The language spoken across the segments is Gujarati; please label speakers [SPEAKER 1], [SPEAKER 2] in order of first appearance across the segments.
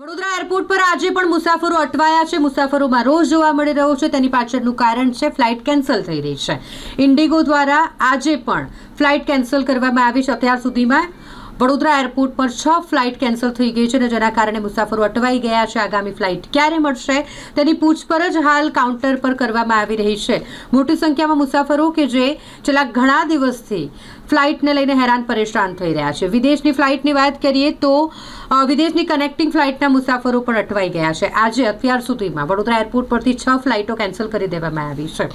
[SPEAKER 1] વડોદરા એરપોર્ટ પર આજે પણ મુસાફરો અટવાયા છે. મુસાફરોમાં રોજ જોવા મળી રહ્યો છે. તેની પાછળનું કારણ છે ફ્લાઇટ કેન્સલ થઈ રહી છે. ઇન્ડિગો દ્વારા આજે પણ ફ્લાઇટ કેન્સલ કરવામાં આવી છે. અત્યાર સુધીમાં વડોદરા એરપોર્ટ પર છ ફ્લાઇટ કેન્સલ થઈ ગઈ છે અને જેના કારણે મુસાફરો અટવાઈ ગયા છે. આગામી ફ્લાઇટ ક્યારે મળશે તેની પૂછપરછ હાલ કાઉન્ટર પર કરવામાં આવી રહી છે. મોટી સંખ્યામાં મુસાફરો કે જે છેલ્લા ઘણા દિવસથી ફ્લાઇટને લઈને હેરાન પરેશાન થઈ રહ્યા છે. વિદેશની ફ્લાઇટની વાત કરીએ તો વિદેશની કનેક્ટિંગ ફ્લાઇટના મુસાફરો પણ અટવાઈ ગયા છે. આજે અત્યાર સુધીમાં વડોદરા એરપોર્ટ પરથી છ ફ્લાઇટો કેન્સલ કરી દેવામાં આવી છે.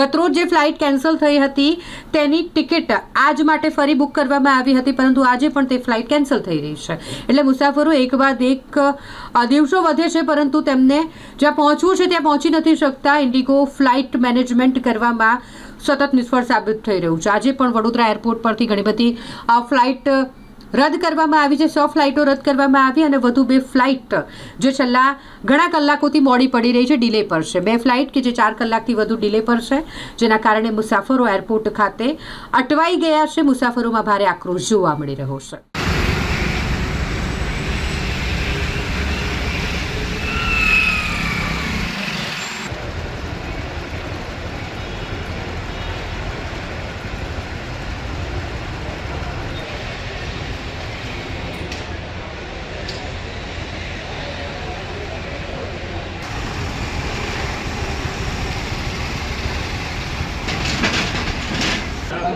[SPEAKER 1] ગતરોજ જે ફ્લાઇટ કેન્સલ થઈ હતી તેની ટિકિટ આજ માટે ફરી બુક કરવામાં આવી હતી, પરંતુ આજે પણ તે ફ્લાઇટ કેન્સલ થઈ રહી છે. એટલે મુસાફરો એક બાદ એક દિવસો વધે છે, પરંતુ તેમને જ્યાં પહોંચવું છે ત્યાં પહોંચી નથી શકતા. ઇન્ડિગો ફ્લાઇટ મેનેજમેન્ટ કરવામાં સતત નિષ્ફળ સાબિત થઈ રહ્યું છે. આજે પણ વડોદરા એરપોર્ટ પરથી ઘણી બધી ફ્લાઇટ રદ કરવામાં આવી છે. સો ફ્લાઇટો રદ કરવામાં આવી અને વધુ બે ફ્લાઇટ જે છેલ્લા ઘણા કલાકોથી મોડી પડી રહી છે, ડિલે પર છે. બે ફ્લાઇટ કે જે ચાર કલાકથી વધુ ડિલે પર છે, જેના કારણે મુસાફરો એરપોર્ટ ખાતે અટવાઈ ગયા છે. મુસાફરોમાં ભારે આક્રોશ જોવા મળી રહ્યો છે.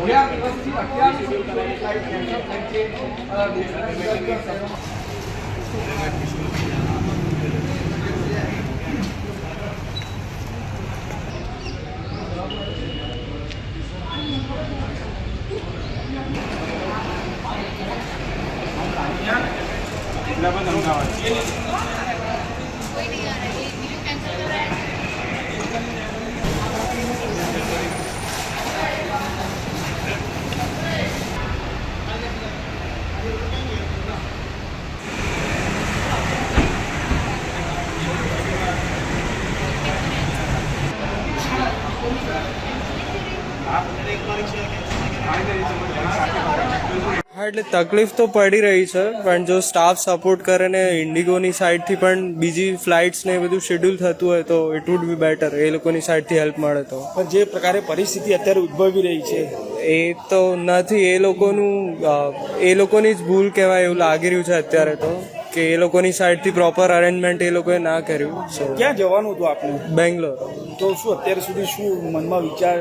[SPEAKER 2] થોડા દિવસથી અત્યાર જિલ્લામાં અમદાવાદ હા એટલે તકલીફ તો પડી રહી છે પણ જો સ્ટાફ સપોર્ટ કરે ને ઇન્ડિગોની સાઈડથી પણ બીજી ફ્લાઇટ્સ ને એ બધું શેડ્યુલ થતું હોય તો ઇટ વુડ બી બેટર એ લોકોની સાઈડથી હેલ્પ મળે તો.
[SPEAKER 3] પણ જે પ્રકારે પરિસ્થિતિ અત્યારે ઉદ્ભવી રહી છે.
[SPEAKER 2] એ તો નથી એ લોકોનું એ લોકોની જ ભૂલ કહેવાય એવું લાગી રહ્યું છે અત્યારે તો કે એ લોકોની સાઈડથી પ્રોપર અરેન્જમેન્ટ એ લોકોએ ના કર્યું
[SPEAKER 3] ક્યાં જવાનું હતું આપણે
[SPEAKER 2] બેંગ્લોર.
[SPEAKER 3] તો શું અત્યાર સુધી શું મનમાં વિચાર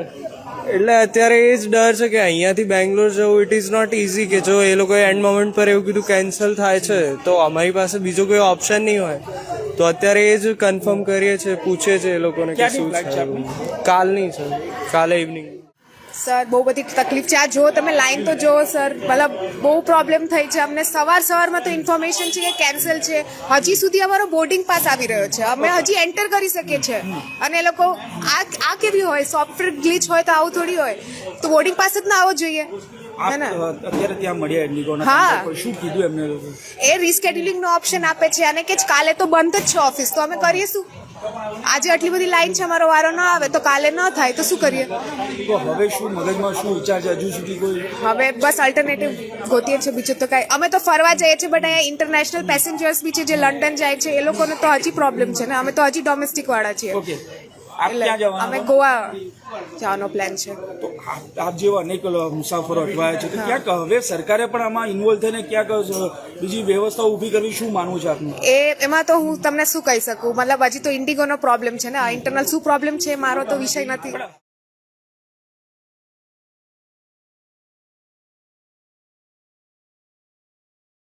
[SPEAKER 2] એટલે અત્યારે એ જ ડર છે કે અહીંયાથી બેંગ્લોર જવું ઇટ ઇઝ નોટ ઇઝી કે જો એ લોકોએ એન્ડ મોમેન્ટ પર એવું કીધું કેન્સલ થાય છે તો અમારી પાસે બીજો કોઈ ઓપ્શન નહીં હોય. તો અત્યારે એ જ કન્ફર્મ કરીએ છીએ પૂછે છે એ લોકોને કે શું
[SPEAKER 3] છે
[SPEAKER 2] કાલની છે. કાલે ઇવનિંગ
[SPEAKER 4] સર બહુ બધી તકલીફ છે. આ જો તમે લાઈન તો જુઓ સર. મતલબ બહુ પ્રોબ્લેમ થઈ છે. અમને સવાર સવારમાં તો ઇન્ફોર્મેશન છે કે કેન્સલ છે. હજી સુધી અમારો બોર્ડિંગ પાસ આવી રહ્યો છે. અમે હજી એન્ટર કરી શકીએ છીએ અને એ લોકો આ આ કેવી હોય? સોફ્ટવેર ગ્લિચ હોય તો આવું થોડી હોય. તો બોર્ડિંગ પાસ જ ના આવવો જોઈએ.
[SPEAKER 3] અત્યારે ત્યાં મળ્યા ઇન્ડિગોના
[SPEAKER 4] હા.
[SPEAKER 3] શું કીધું એમને?
[SPEAKER 4] એ રિસ્ક નો ઓપ્શન આપે છે. અને કે કાલે તો બંધ જ છે ઓફિસ તો અમે કરીએ શું? આજે આટલી બધી લાઈન છે અમારો વારો ન આવે તો કાલે ન થાય તો શું કરીએ?
[SPEAKER 3] તો હવે શું મગજમાં શું વિચાર છે? હજુ સુધી કોઈ
[SPEAKER 4] હવે બસ અલ્ટરનેટિવ ગોતીએ છે બીજું તો કાંઈ. અમે તો ફરવા જઈએ છીએ બટ અહીંયા ઇન્ટરનેશનલ પેસેન્જર્સ બી છે જે લંડન જાય છે એ લોકોને તો હજી પ્રોબ્લેમ છે ને અમે તો હજી ડોમેસ્ટિક વાળા છીએ. એટલે અમે ગોવા જવાનો પ્લાન છે.
[SPEAKER 3] તો આપ જેવા અનેક મુસાફરો અટવાયા છે તો ક્યાંક હવે સરકારે પણ આમાં ઇન્વોલ્વ થઈને ક્યાંક બીજી વ્યવસ્થા ઊભી કરવી શું માનવું છે આપનું?
[SPEAKER 4] એ એમાં તો હું તમને શું કહી શકું? મતલબ હજી તો ઇન્ડિગોનો પ્રોબ્લેમ છે ને? ઇન્ટરનલ શું પ્રોબ્લેમ છે? મારો તો વિષય નથી.